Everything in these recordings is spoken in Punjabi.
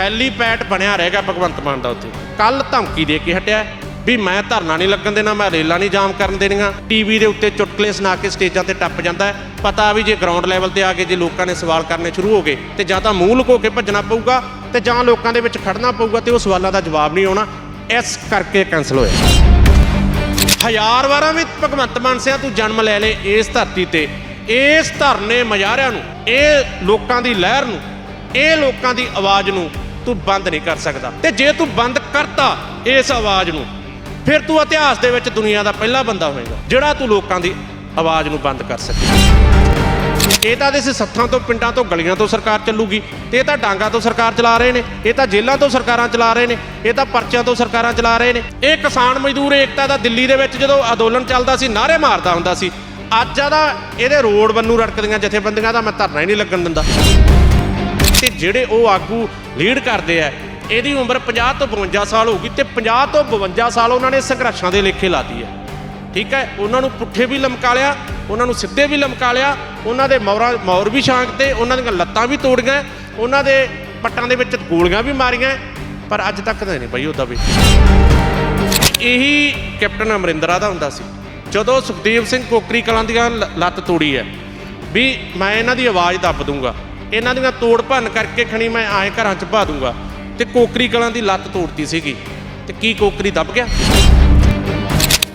ਹੈਲੀਪੈਡ ਬਣਿਆ ਰਹੇਗਾ ਭਗਵੰਤ ਮਾਨ ਦਾ ਉੱਥੇ। ਕੱਲ ਧਮਕੀ ਦੇ ਕੇ ਹਟਿਆ। ਵੀ ਮੈਂ ਧਰਨਾ ਨਹੀਂ ਲੱਗਣ ਦੇਣਾ, ਮੈਂ ਰੇਲਾਂ ਨਹੀਂ ਜਾਮ ਕਰਨ ਦੇਣੀਆਂ। ਟੀਵੀ ਦੇ ਉੱਤੇ ਚੁਟਕਲੇ ਸੁਣਾ ਕੇ ਸਟੇਜਾਂ ਤੇ ਟੱਪ ਜਾਂਦਾ ਪਤਾ ਵੀ ਜੇ ਗਰਾਊਂਡ ਲੈਵਲ ਤੇ ਆ ਕੇ ਜੇ ਲੋਕਾਂ ਨੇ ਸਵਾਲ ਕਰਨੇ ਸ਼ੁਰੂ ਹੋ ਗਏ, ਤੇ ਜਾਂ ਤਾਂ ਮੂੰਹ ਲੁਕੋ ਕੇ ਭੱਜਣਾ ਪਊਗਾ, ਤੇ ਜਾਂ ਲੋਕਾਂ ਦੇ ਵਿੱਚ ਖੜਨਾ ਪਊਗਾ ਤੇ ਉਹ ਸਵਾਲਾਂ ਦਾ ਜਵਾਬ ਨਹੀਂ ਆਉਣਾ। ਇਸ ਕਰਕੇ ਕੈਨਸਲ ਹੋਇਆ। ਹਜ਼ਾਰ ਵਾਰਾਂ ਵੀ ਭਗਵੰਤ ਮਾਨ ਸਿਆ, ਤੂੰ ਜਨਮ ਲੈ ਲੈ ਇਸ ਧਰਤੀ ਤੇ। ਇਸ ਧਰਨੇ ਮਜ਼ਾਰਿਆਂ ਨੂੰ, ਇਹ ਲੋਕਾਂ ਦੀ ਲਹਿਰ ਨੂੰ, ਇਹ ਲੋਕਾਂ ਦੀ ਆਵਾਜ਼ ਨੂੰ ਤੂੰ ਬੰਦ ਨਹੀਂ ਕਰ ਸਕਦਾ। ਤੇ ਜੇ ਤੂੰ ਬੰਦ ਕਰਤਾ ਇਸ ਆਵਾਜ਼ ਨੂੰ, ਫਿਰ ਤੂੰ ਇਤਿਹਾਸ ਦੇ ਵਿੱਚ ਦੁਨੀਆ ਦਾ ਪਹਿਲਾ ਬੰਦਾ ਹੋਏਗਾ, ਜਿਹੜਾ ਤੂੰ ਲੋਕਾਂ ਦੀ ਆਵਾਜ਼ ਨੂੰ ਬੰਦ ਕਰ ਸਕੇ। ਇਹ ਤਾਂ ਦੇ ਸੱਥਾਂ ਤੋਂ, ਪਿੰਡਾਂ ਤੋਂ, ਗਲੀਆਂ ਤੋਂ ਸਰਕਾਰ ਚੱਲੂਗੀ। ਤੇ ਇਹ ਤਾਂ ਡਾਂਗਾ ਤੋਂ ਸਰਕਾਰ ਚਲਾ ਰਹੇ ਨੇ, ਇਹ ਤਾਂ ਜੇਲ੍ਹਾਂ ਤੋਂ ਸਰਕਾਰਾਂ ਚਲਾ ਰਹੇ ਨੇ, ਇਹ ਤਾਂ ਪਰਚਿਆਂ ਤੋਂ ਸਰਕਾਰਾਂ ਚਲਾ ਰਹੇ ਨੇ। ਇਹ ਕਿਸਾਨ ਮਜ਼ਦੂਰ ਏਕਤਾ ਦਾ ਦਿੱਲੀ ਦੇ ਵਿੱਚ ਜਦੋਂ ਅੰਦੋਲਨ ਚੱਲਦਾ ਸੀ ਨਾਰੇ ਮਾਰਦਾ ਹੁੰਦਾ ਸੀ, ਅੱਜ ਆਦਾ ਇਹਦੇ ਰੋਡ ਵੱਲੋਂ ਰੜਕਦੀਆਂ ਜਥੇਬੰਦੀਆਂ ਦਾ ਮੈਂ ਧਰਨਾ ਹੀ ਨਹੀਂ ਲੱਗਣ ਦਿੰਦਾ। ਤੇ ਜਿਹੜੇ ਉਹ ਆਗੂ ਲੀਡ ਕਰਦੇ ਆ, ਇਹਦੀ ਉਮਰ 50 ਤੋਂ 52 ਸਾਲ ਹੋਊਗੀ ਤੇ 50 ਤੋਂ 52 ਸਾਲ ਉਹਨਾਂ ਨੇ ਸੰਘਰਸ਼ਾਂ ਦੇ ਲੇਖੇ ਲਾਤੀ ਹੈ ਠੀਕ ਹੈ, ਉਹਨਾਂ ਨੂੰ ਪੁੱਠੇ ਵੀ ਲਮਕਾ ਲਿਆ, ਉਹਨਾਂ ਨੂੰ ਸਿੱਧੇ ਵੀ ਲਮਕਾ ਲਿਆ, ਉਹਨਾਂ ਦੇ ਮੌਰਾਂ, ਮੌਰ ਵੀ ਛਾਂਕ ਤੇ, ਉਹਨਾਂ ਦੀਆਂ ਲੱਤਾਂ ਵੀ ਤੋੜੀਆਂ ਉਹਨਾਂ ਦੇ ਪੱਟਾਂ ਦੇ ਵਿੱਚ ਗੋਲੀਆਂ ਵੀ ਮਾਰੀਆਂ, ਪਰ ਅੱਜ ਤੱਕ ਤਾਂ ਨਹੀਂ ਬਈ ਉਹਦਾ ਵੀ। ਇਹੀ ਕੈਪਟਨ ਅਮਰਿੰਦਰਾ ਦਾ ਹੁੰਦਾ ਸੀ। ਜਦੋਂ ਸੁਖਦੇਵ ਸਿੰਘ ਕੋਕਰੀ ਕਲਾਂ ਦੀਆਂ ਲ- ਲੱਤ ਤੋੜੀ ਹੈ, ਵੀ ਮੈਂ ਇਹਨਾਂ ਦੀ ਆਵਾਜ਼ ਦੱਬ ਦੂੰਗਾ। ਇਹਨਾਂ ਦੀਆਂ ਤੋੜ ਭੰਨ ਕਰਕੇ ਖਣੀ ਮੈਂ ਆਏ ਘਰਾਂ 'ਚ ਪਾ ਦੂੰਗਾ। ਤੇ ਕੋਕਰੀ ਕਲਾਂ ਦੀ ਲੱਤ ਤੋੜਤੀ ਸੀਗੀ। ਤੇ ਕੀ ਕੋਕਰੀ ਦੱਬ ਗਿਆ?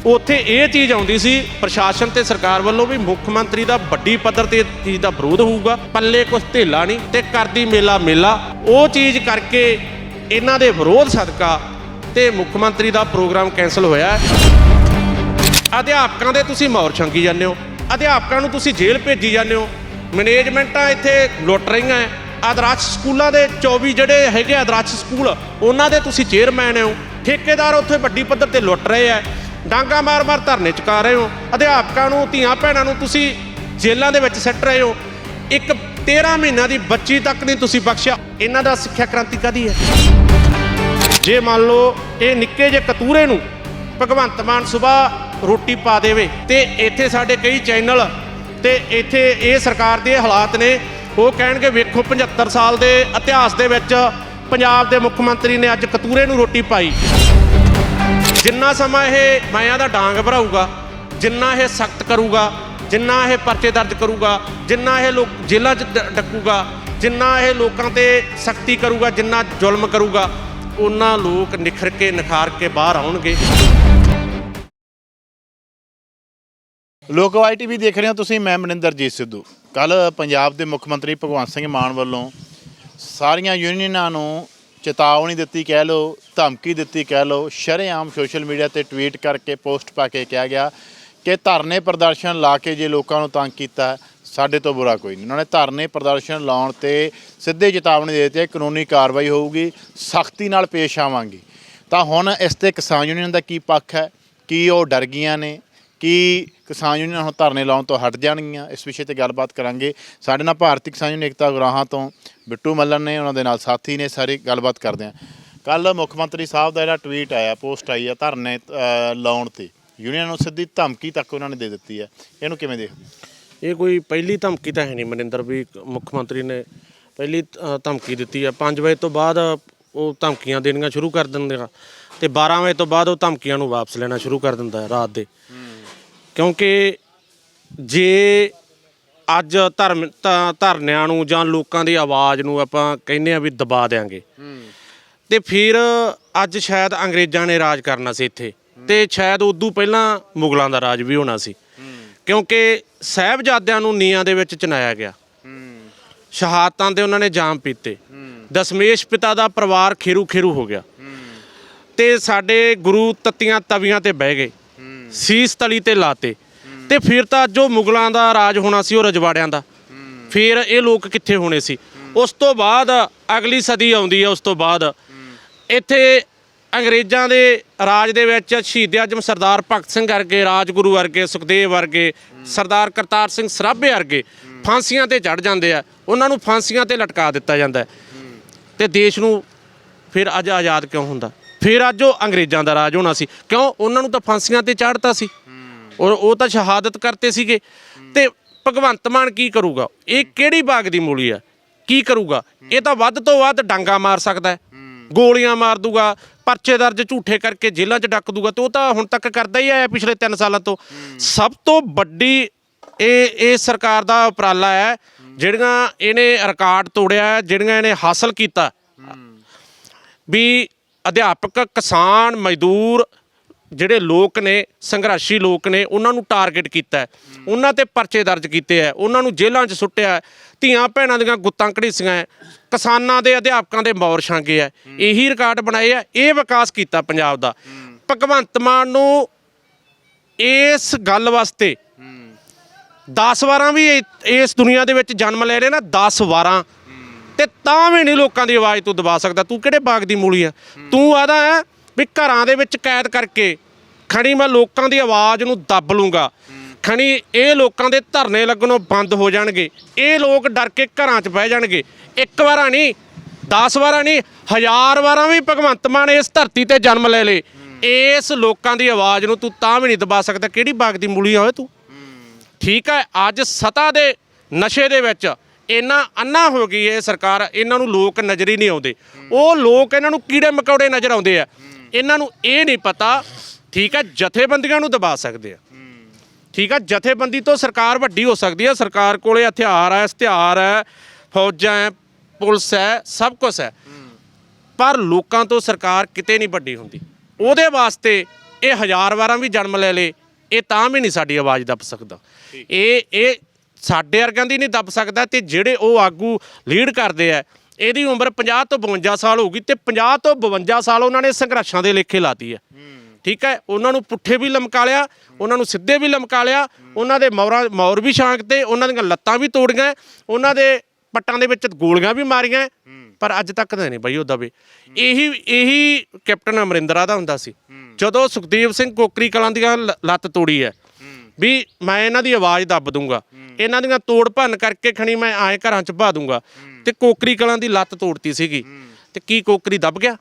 ਉੱਥੇ ਇਹ ਚੀਜ਼ ਆਉਂਦੀ ਸੀ, ਪ੍ਰਸ਼ਾਸਨ ਤੇ ਸਰਕਾਰ ਵੱਲੋਂ ਵੀ ਮੁੱਖ ਮੰਤਰੀ ਦਾ ਵੱਡੀ ਪੱਧਰ ਤੇ ਚੀਜ਼ ਦਾ ਵਿਰੋਧ ਹੋਊਗਾ। ਪੱਲੇ ਕੁਛ ਢੇਲਾ ਨਹੀਂ ਤੇ ਕਰਦੀ ਮੇਲਾ ਮੇਲਾ। ਉਹ ਚੀਜ਼ ਕਰਕੇ ਇਹਨਾਂ ਦੇ ਵਿਰੋਧ ਸਦਕਾ ਤੇ ਮੁੱਖ ਮੰਤਰੀ ਦਾ ਪ੍ਰੋਗਰਾਮ ਕੈਨਸਲ ਹੋਇਆ ਅਧਿਆਪਕਾਂ ਦੇ ਤੁਸੀਂ ਮੌਰ ਛੰਗੀ ਜਾਂਦੇ ਹੋ। ਅਧਿਆਪਕਾਂ ਨੂੰ ਤੁਸੀਂ ਜੇਲ੍ਹ ਭੇਜੀ ਜਾਂਦੇ ਹੋ। ਮੈਨੇਜਮੈਂਟਾਂ ਇੱਥੇ ਲੁੱਟ ਰਹੀਆਂ ਹੈ ਆਦਰਸ਼ ਸਕੂਲਾਂ ਦੇ 24 ਜਿਹੜੇ ਹੈਗੇ ਆਦਰਸ਼ ਸਕੂਲ, ਉਹਨਾਂ ਦੇ ਤੁਸੀਂ ਚੇਅਰਮੈਨ ਹੋ। ਠੇਕੇਦਾਰ ਉੱਥੇ ਵੱਡੀ ਪੱਧਰ ਤੇ ਲੁੱਟ ਰਹੇ ਆ ਡਾਂਗਾ ਮਾਰ-ਮਾਰ ਧਰਨੇ ਚੁਕਾ ਰਹੇ ਹੋ। ਅਧਿਆਪਕਾਂ ਨੂੰ, ਧੀਆਂ ਭੈਣਾਂ ਨੂੰ ਤੁਸੀਂ ਜੇਲ੍ਹਾਂ ਦੇ ਵਿੱਚ ਸੱਟ ਰਹੇ ਹੋ। ਇੱਕ 13 ਮਹੀਨਿਆਂ ਦੀ ਬੱਚੀ ਤੱਕ ਨਹੀਂ ਤੁਸੀਂ ਬਖਸ਼ਿਆ। ਇਹਨਾਂ ਦਾ ਸਿੱਖਿਆ ਕ੍ਰਾਂਤੀ ਕਾਦੀ ਹੈ ਜੇ ਮੰਨ ਲਓ ਇਹ ਨਿੱਕੇ ਜਿਹੇ ਕਤੂਰੇ ਨੂੰ ਭਗਵੰਤ ਮਾਨ ਸਵੇਰ ਰੋਟੀ ਪਾ ਦੇਵੇ, ਤੇ ਇੱਥੇ ਸਾਡੇ ਕਈ ਚੈਨਲ ਤੇ ਇੱਥੇ ਇਹ ਸਰਕਾਰ ਦੇ ਹਾਲਾਤ ਨੇ। ਉਹ ਕਹਿਣਗੇ, ਵੇਖੋ 75 ਸਾਲ ਦੇ ਇਤਿਹਾਸ ਦੇ ਵਿੱਚ ਪੰਜਾਬ ਦੇ ਮੁੱਖ ਮੰਤਰੀ ਨੇ ਅੱਜ ਕਤੂਰੇ ਨੂੰ ਰੋਟੀ ਪਾਈ। ਜਿੰਨਾ ਸਮਾਂ ਇਹ ਮਾਇਆ ਦਾ ਡਾਂਗ ਭਰਾਊਗਾ, ਜਿੰਨਾ ਇਹ ਸਖਤ ਕਰੂਗਾ, ਜਿੰਨਾ ਇਹ ਪਰਚੇ ਦਰਜ ਕਰੂਗਾ, ਜਿੰਨਾ ਇਹ ਲੋਕ ਜੇਲ੍ਹਾਂ 'ਚ ਡ- ਡੱਕੂਗਾ, ਜਿੰਨਾ ਇਹ ਲੋਕਾਂ ਤੇ ਸਖਤੀ ਕਰੂਗਾ, ਜਿੰਨਾ ਜ਼ੁਲਮ ਕਰੂਗਾ, ਉਹਨਾਂ ਲੋਕ ਨਿਖਰ ਕੇ, ਨਿਖਾਰ ਕੇ ਬਾਹਰ ਆਉਣਗੇ। ਲੋਕਵਾਈ ਟੀਵੀ ਦੇਖ ਰਹੇ ਹੋ ਤੁਸੀਂ, ਮੈਂ ਮਨਿੰਦਰਜੀਤ ਸਿੱਧੂ। ਕੱਲ ਪੰਜਾਬ ਦੇ ਮੁੱਖ ਮੰਤਰੀ ਭਗਵੰਤ ਸਿੰਘ ਮਾਨ ਵੱਲੋਂ ਸਾਰੀਆਂ ਯੂਨੀਅਨਾਂ ਨੂੰ ਚੇਤਾਵਨੀ ਦਿੱਤੀ, ਕਹਿ ਲਓ, ਧਮਕੀ ਦਿੱਤੀ, ਕਹਿ ਲਓ, ਸ਼ਰੇਆਮ ਸੋਸ਼ਲ ਮੀਡੀਆ ਤੇ ਟਵੀਟ ਕਰਕੇ ਪੋਸਟ ਪਾ ਕੇ ਕਿਹਾ ਗਿਆ ਕਿ ਧਰਨੇ ਪ੍ਰਦਰਸ਼ਨ ਲਾ ਕੇ ਜੇ ਲੋਕਾਂ ਨੂੰ ਤੰਗ ਕੀਤਾ, ਸਾਡੇ ਤੋਂ ਬੁਰਾ ਕੋਈ ਨਹੀਂ। ਉਹਨਾਂ ਨੇ ਧਰਨੇ ਪ੍ਰਦਰਸ਼ਨ ਲਾਉਣ ਤੇ ਸਿੱਧੇ ਚੇਤਾਵਨੀ ਦੇ ਦਿੱਤੀ ਕਾਨੂੰਨੀ ਕਾਰਵਾਈ ਹੋਊਗੀ, ਸਖਤੀ ਨਾਲ ਪੇਸ਼ ਆਵਾਂਗੇ। ਤਾਂ ਹੁਣ ਇਸ ਤੇ ਕਿਸਾਨ ਯੂਨੀਅਨ ਦਾ ਕੀ ਪੱਖ ਹੈ? ਕੀ ਉਹ ਡਰ ਗਈਆਂ ਨੇ? ਕੀ ਕਿਸਾਨ ਯੂਨੀਅਨ ਹੁਣ ਧਰਨੇ ਲਾਉਣ ਤੋਂ ਹਟ ਜਾਣਗੀਆਂ। ਇਸ ਵਿਸ਼ੇ ਤੇ ਗੱਲਬਾਤ ਕਰਾਂਗੇ। ਸਾਡੇ ਨਾਲ ਭਾਰਤੀ ਕਿਸਾਨ ਯੂਨੀਅਨ ਏਕਤਾ ਗੁਰਾਹਾਂ ਤੋਂ ਬਿੱਟੂ ਮੱਲਨ ਨੇ ਉਹਨਾਂ ਦੇ ਨਾਲ ਸਾਥੀ ਨੇ ਸਾਰੀ ਗੱਲਬਾਤ ਕਰਦੇ ਹਾਂ। ਕੱਲ ਮੁੱਖ ਮੰਤਰੀ ਸਾਹਿਬ ਦਾ ਜਿਹੜਾ ਟਵੀਟ ਆਇਆ ਪੋਸਟ ਆਈ ਆ ਧਰਨੇ ਲਾਉਣ ਤੇ। ਯੂਨੀਅਨ ਨੂੰ ਸਿੱਧੀ ਧਮਕੀ ਤੱਕ ਉਹਨਾਂ ਨੇ ਦੇ ਦਿੱਤੀ ਹੈ। ਇਹਨੂੰ ਕਿਵੇਂ ਦੇਖਦੇ? ਇਹ ਕੋਈ ਪਹਿਲੀ ਧਮਕੀ ਤਾਂ ਹੈ ਨਹੀਂ ਮਨਿੰਦਰ ਵੀ ਮੁੱਖ ਮੰਤਰੀ ਨੇ ਪਹਿਲੀ ਧਮਕੀ ਦਿੱਤੀ ਆ 5 ਵਜੇ ਤੋਂ ਬਾਅਦ ਉਹ ਧਮਕੀਆਂ ਦੇਣੀਆਂ ਸ਼ੁਰੂ ਕਰ ਦਿੰਦੇ ਆ ਤੇ 12 ਵਜੇ ਤੋਂ ਬਾਅਦ ਉਹ ਧਮਕੀਆਂ ਨੂੰ ਵਾਪਸ ਲੈਣਾ ਸ਼ੁਰੂ ਕਰ ਦਿੰਦਾ ਹੈ ਰਾਤ ਦੇ। ਕਿਉਂਕਿ ਜੇ ਅੱਜ ਧਰਮ ਤਾਂ ਧਰਨਿਆਂ ਨੂੰ ਜਾਂ ਲੋਕਾਂ ਦੀ ਆਵਾਜ਼ ਨੂੰ ਆਪਾਂ ਕਹਿੰਦੇ ਆ ਵੀ ਦਬਾ ਦੇਾਂਗੇ ਤੇ ਫਿਰ ਅੱਜ ਸ਼ਾਇਦ ਅੰਗਰੇਜ਼ਾਂ ਨੇ ਰਾਜ ਕਰਨਾ ਸੀ ਇੱਥੇ ਤੇ ਸ਼ਾਇਦ ਉਦੋਂ ਪਹਿਲਾਂ ਮੁਗਲਾਂ ਦਾ ਰਾਜ ਵੀ ਹੋਣਾ ਸੀ। ਕਿਉਂਕਿ ਸਾਹਿਬਜ਼ਾਦਿਆਂ ਨੂੰ ਨੀਆਂ ਦੇ ਵਿੱਚ ਚਨਾਇਆ ਗਿਆ। ਸ਼ਹਾਦਤਾਂ ਦੇ ਉਹਨਾਂ ਨੇ ਜਾਮ ਪੀਤੇ। ਦਸ਼ਮੇਸ਼ ਪਿਤਾ ਦਾ ਪਰਿਵਾਰ ਖੇਰੂ ਖੇਰੂ ਹੋ ਗਿਆ। ਤੇ ਸਾਡੇ ਗੁਰੂ ਤੱਤੀਆਂ ਤਵੀਆਂ ਤੇ ਬਹਿ ਗਏ। ਸੀਸ ਤਲੀ ਤੇ ਲਾਤੇ। ਤੇ ਫਿਰ ਤਾਂ ਜੋ ਮੁਗਲਾਂ ਦਾ ਰਾਜ ਹੋਣਾ ਸੀ ਉਹ ਰਜਵਾੜਿਆਂ ਦਾ। ਫਿਰ ਇਹ ਲੋਕ ਕਿੱਥੇ ਹੋਣੇ ਸੀ? ਉਸ ਤੋਂ ਬਾਅਦ ਅਗਲੀ ਸਦੀ ਆਉਂਦੀ ਹੈ, ਉਸ ਤੋਂ ਬਾਅਦ। ਇੱਥੇ ਅੰਗਰੇਜ਼ਾਂ ਦੇ ਰਾਜ ਦੇ ਵਿੱਚ ਸ਼ਹੀਦ ਆਜਮ ਸਰਦਾਰ ਭਗਤ ਸਿੰਘ ਵਰਗੇ, ਰਾਜਗੁਰੂ ਵਰਗੇ, ਸੁਖਦੇਵ ਵਰਗੇ, ਸਰਦਾਰ ਕਰਤਾਰ ਸਿੰਘ ਸਰਾਭੇ ਵਰਗੇ ਫਾਂਸੀਆਂ ਤੇ ਚੜ ਜਾਂਦੇ ਆ। ਉਹਨਾਂ ਨੂੰ ਫਾਂਸੀਆਂ ਤੇ ਲਟਕਾ ਦਿੱਤਾ ਜਾਂਦਾ ਹੈ। ਤੇ ਦੇਸ਼ ਨੂੰ ਫਿਰ ਅੱਜ ਆਜ਼ਾਦ ਕਿਉਂ ਹੁੰਦਾ? ਫਿਰ ਅੱਜ ਉਹ ਅੰਗਰੇਜ਼ਾਂ ਦਾ ਰਾਜ ਹੋਣਾ ਸੀ। ਕਿਉਂ? ਉਹਨਾਂ ਨੂੰ ਤਾਂ ਫਾਂਸੀਆਂ ਤੇ ਚਾੜਤਾ ਸੀ। ਔਰ ਉਹ ਤਾਂ ਸ਼ਹਾਦਤ ਕਰਤੇ ਸੀਗੇ। ਤੇ ਭਗਵੰਤ ਮਾਨ ਕੀ ਕਰੂਗਾ? ਇਹ ਕਿਹੜੀ ਬਾਗ ਦੀ ਮੂਲੀ ਆ? ਕੀ ਕਰੂਗਾ? ਇਹ ਤਾਂ ਵੱਧ ਤੋਂ ਵੱਧ ਡਾਂਗਾ ਮਾਰ ਸਕਦਾ ਹੈ। ਗੋਲੀਆਂ ਮਾਰ ਦੂਗਾ, ਪਰਚੇ ਦਰਜ ਝੂਠੇ ਕਰਕੇ ਜੇਲ੍ਹਾਂ 'ਚ ਡੱਕ ਦੂਗਾ ਤੇ ਉਹ ਤਾਂ ਹੁਣ ਤੱਕ ਕਰਦਾ ਹੀ ਆਇਆ ਪਿਛਲੇ 3 ਸਾਲਾਂ ਤੋਂ। ਸਭ ਤੋਂ ਵੱਡੀ ਇਹ ਇਹ ਸਰਕਾਰ ਦਾ ਉਪਰਾਲਾ ਹੈ, ਜਿਹੜੀਆਂ ਇਹਨੇ ਰਿਕਾਰਡ ਤੋੜਿਆ, ਜਿਹੜੀਆਂ ਇਹਨੇ ਹਾਸਲ ਕੀਤਾ। ਵੀ ਅਧਿਆਪਕ ਕਿਸਾਨ ਮਜ਼ਦੂਰ ਜਿਹੜੇ ਲੋਕ ਨੇ ਸੰਘਰਸ਼ੀ ਲੋਕ ਨੇ ਉਹਨਾਂ ਨੂੰ ਟਾਰਗੇਟ ਕੀਤਾ ਹੈ। ਉਹਨਾਂ ਤੇ ਪਰਚੇ ਦਰਜ ਕੀਤੇ ਹੈ। ਉਹਨਾਂ ਨੂੰ ਜੇਲ੍ਹਾਂ 'ਚ ਸੁੱਟਿਆ ਹੈ। ਧੀਆਂ ਭੈਣਾਂ ਦੀਆਂ ਗੁੱਤਾਂ ਘੜੀਸੀਆਂ ਹੈ। ਕਿਸਾਨਾਂ ਦੇ ਅਧਿਆਪਕਾਂ ਦੇ ਮੌਰ ਛਾਂਗੇ ਹੈ। ਇਹੀ ਰਿਕਾਰਡ ਬਣਾਏ ਆ ਇਹ ਵਿਕਾਸ ਕੀਤਾ ਪੰਜਾਬ ਦਾ। ਭਗਵੰਤ ਮਾਨ ਨੂੰ ਇਸ ਗੱਲ ਵਾਸਤੇ 10 ਵਾਰਾਂ ਵੀ ਇਹ- ਇਸ ਦੁਨੀਆ ਦੇ ਵਿੱਚ ਜਨਮ ਲੈ ਰਹੇ ਨਾ। 10 ਵਾਰਾਂ ਤੇ ਤਾਂ ਵੀ ਨਹੀਂ ਲੋਕਾਂ ਦੀ ਆਵਾਜ਼ ਤੂੰ ਦਬਾ ਸਕਦਾ, ਤੂੰ ਕਿਹੜੇ ਬਾਗ ਦੀ ਮੂਲੀ ਆ? ਤੂੰ ਆਦਾ ਹੈ ਵੀ ਘਰਾਂ ਦੇ ਵਿੱਚ ਕੈਦ ਕਰਕੇ ਖਣੀ ਮੈਂ ਲੋਕਾਂ ਦੀ ਆਵਾਜ਼ ਨੂੰ ਦੱਬ ਲੂੰਗਾ। ਖਣੀ ਇਹ ਲੋਕਾਂ ਦੇ ਧਰਨੇ ਲੱਗਣੋਂ ਬੰਦ ਹੋ ਜਾਣਗੇ। ਇਹ ਲੋਕ ਡਰ ਕੇ ਘਰਾਂ 'ਚ ਬਹਿ ਜਾਣਗੇ। ਇੱਕ ਵਾਰਾ ਨਹੀਂ 10 ਵਾਰਾਂ ਨਹੀਂ, ਹਜ਼ਾਰ ਵਾਰਾਂ ਵੀ ਭਗਵੰਤ ਮਾਨ ਇਸ ਧਰਤੀ ਤੇ ਜਨਮ ਲੈ ਲੇ। ਇਸ ਲੋਕਾਂ ਦੀ ਆਵਾਜ਼ ਨੂੰ ਤੂੰ ਤਾਂ ਵੀ ਨਹੀਂ ਦਬਾ ਸਕਦਾ। ਕਿਹੜੀ ਬਾਗ ਦੀ ਮੂਲੀ ਆ ਓਏ ਤੂੰ? ਠੀਕ ਹੈ, ਅੱਜ ਸਤਾ ਦੇ ਨਸ਼ੇ ਦੇ ਵਿੱਚ ਇੰਨਾ ਅੰਨਾ ਹੋ ਗਈ ਇਹ ਸਰਕਾਰ ਇਹਨਾਂ ਨੂੰ ਲੋਕ ਨਜ਼ਰ ਹੀ ਨਹੀਂ ਆਉਂਦੇ। ਉਹ ਲੋਕ ਇਹਨਾਂ ਨੂੰ ਕੀੜੇ ਮਕੌੜੇ ਨਜ਼ਰ ਆਉਂਦੇ ਆ। ਇਹਨਾਂ ਨੂੰ ਇਹ ਨਹੀਂ ਪਤਾ ਠੀਕ ਹੈ ਜਥੇਬੰਦੀਆਂ ਨੂੰ ਦਬਾ ਸਕਦੇ ਆ। ਠੀਕ ਹੈ ਜਥੇਬੰਦੀ ਤੋਂ ਸਰਕਾਰ ਵੱਡੀ ਹੋ ਸਕਦੀ ਹੈ ਸਰਕਾਰ ਕੋਲੇ ਹਥਿਆਰ ਹੈ ਹਥਿਆਰ ਹੈ ਫੌਜਾਂ ਹੈ ਪੁਲਿਸ ਹੈ ਸਭ ਕੁਝ ਹੈ ਪਰ ਲੋਕਾਂ ਤੋਂ ਸਰਕਾਰ ਕਿਤੇ ਨਹੀਂ ਵੱਡੀ ਹੁੰਦੀ। ਉਹਦੇ ਵਾਸਤੇ ਇਹ ਹਜ਼ਾਰ ਵਾਰਾਂ ਵੀ ਜਨਮ ਲੈ ਲੇ ਇਹ ਤਾਂ ਵੀ ਨਹੀਂ ਸਾਡੀ ਆਵਾਜ਼ ਦੱਬ ਸਕਦਾ। ਇਹ ਇਹ ਸਾਡੇ ਵਰਗਿਆਂ ਦੀ ਨਹੀਂ ਦੱਬ ਸਕਦਾ ਤੇ ਜਿਹੜੇ ਉਹ ਆਗੂ ਲੀਡ ਕਰਦੇ ਆ ਇਹਦੀ ਉਮਰ 50 ਤੋਂ 52 ਸਾਲ ਹੋਊਗੀ ਤੇ 50 ਤੋਂ 52 ਸਾਲ ਉਹਨਾਂ ਨੇ ਸੰਘਰਸ਼ਾਂ ਦੇ ਲੇਖੇ ਲਾਤੀ ਹੈ ਠੀਕ ਹੈ ਉਹਨਾਂ ਨੂੰ ਪੁੱਠੇ ਵੀ ਲਮਕਾ ਲਿਆ ਉਹਨਾਂ ਨੂੰ ਸਿੱਧੇ ਵੀ ਲਮਕਾ ਲਿਆ ਉਹਨਾਂ ਦੇ ਮੌਰਾਂ ਮੌਰ ਵੀ ਛਾਂਕ ਤੇ ਉਹਨਾਂ ਦੀਆਂ ਲੱਤਾਂ ਵੀ ਤੋੜੀਆਂ ਉਹਨਾਂ ਦੇ ਪੱਟਾਂ ਦੇ ਵਿੱਚ ਗੋਲੀਆਂ ਵੀ ਮਾਰੀਆਂ ਪਰ ਅੱਜ ਤੱਕ ਤਾਂ ਨਹੀਂ ਬਈ ਉਹ ਦਵੇ ਇਹੀ ਇਹੀ ਕੈਪਟਨ ਅਮਰਿੰਦਰਾ ਦਾ ਹੁੰਦਾ ਸੀ। ਜਦੋਂ ਸੁਖਦੇਵ ਸਿੰਘ ਕੋਕਰੀ ਕਲਾਂ ਦੀਆਂ ਲੱਤ ਤੋੜੀ ਹੈ ਵੀ ਮੈਂ ਇਹਨਾਂ ਦੀ ਆਵਾਜ਼ ਦੱਬ ਦੂੰਗਾ। ਇਹਨਾਂ ਦੀਆਂ ਤੋੜ ਭੰਨ ਕਰਕੇ ਖਣੀ ਮੈਂ ਆਏ ਘਰਾਂ ਚ ਭਾ ਦੂੰਗਾ। ਤੇ ਕੋਕਰੀ ਕਲਾਂ ਦੀ ਲੱਤ ਤੋੜਤੀ ਸੀਗੀ। ਤੇ ਕੀ ਕੋਕਰੀ ਦੱਬ ਗਿਆ?